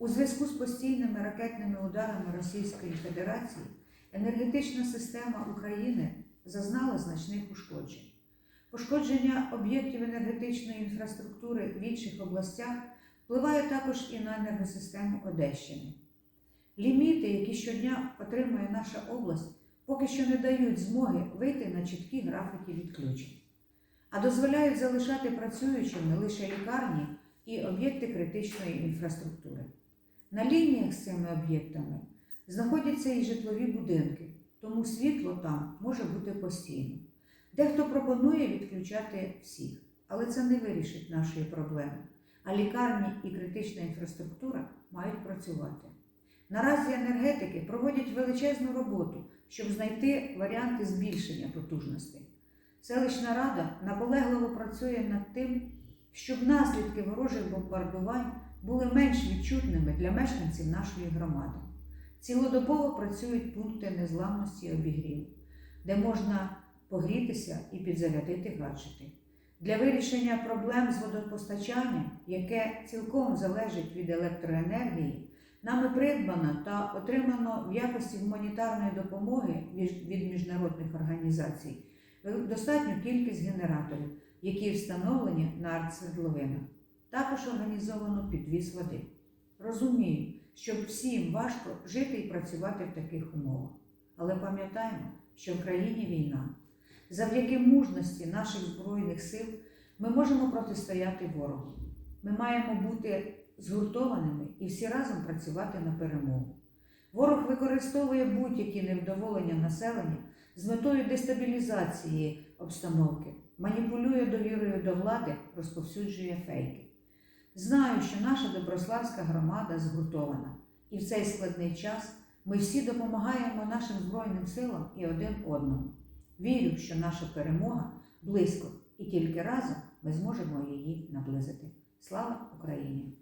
У зв'язку з постійними ракетними ударами Російської Федерації енергетична система України зазнала значних ушкоджень. Пошкодження об'єктів енергетичної інфраструктури в інших областях впливає також і на енергосистему Одещини. Ліміти, які щодня отримує наша область, поки що не дають змоги вийти на чіткі графіки відключень, а дозволяють залишати працюючими лише лікарні і об'єкти критичної інфраструктури. На лініях з цими об'єктами знаходяться і житлові будинки, тому світло там може бути постійно. Дехто пропонує відключати всіх, але це не вирішить нашої проблеми. А лікарні і критична інфраструктура мають працювати. Наразі енергетики проводять величезну роботу, щоб знайти варіанти збільшення потужностей. Селищна рада наполегливо працює над тим, щоб наслідки ворожих бомбардувань були менш відчутними для мешканців нашої громади. Цілодобово працюють пункти незламності і обігрів, де можна погрітися і підзарядити гаджети. Для вирішення проблем з водопостачанням, яке цілком залежить від електроенергії, нами придбано та отримано в якості гуманітарної допомоги від міжнародних організацій достатню кількість генераторів, які встановлені на артсвердловинах. Також організовано підвіз води. Розумію, що всім важко жити і працювати в таких умовах. Але пам'ятаємо, що в країні війна. Завдяки мужності наших Збройних сил ми можемо протистояти ворогу. Ми маємо бути згуртованими і всі разом працювати на перемогу. Ворог використовує будь-які невдоволення населення з метою дестабілізації обстановки, маніпулює довірою до влади, розповсюджує фейки. Знаю, що наша Доброславська громада згуртована, і в цей складний час ми всі допомагаємо нашим Збройним силам і один одному. Вірю, що наша перемога близько, і тільки разом ми зможемо її наблизити. Слава Україні!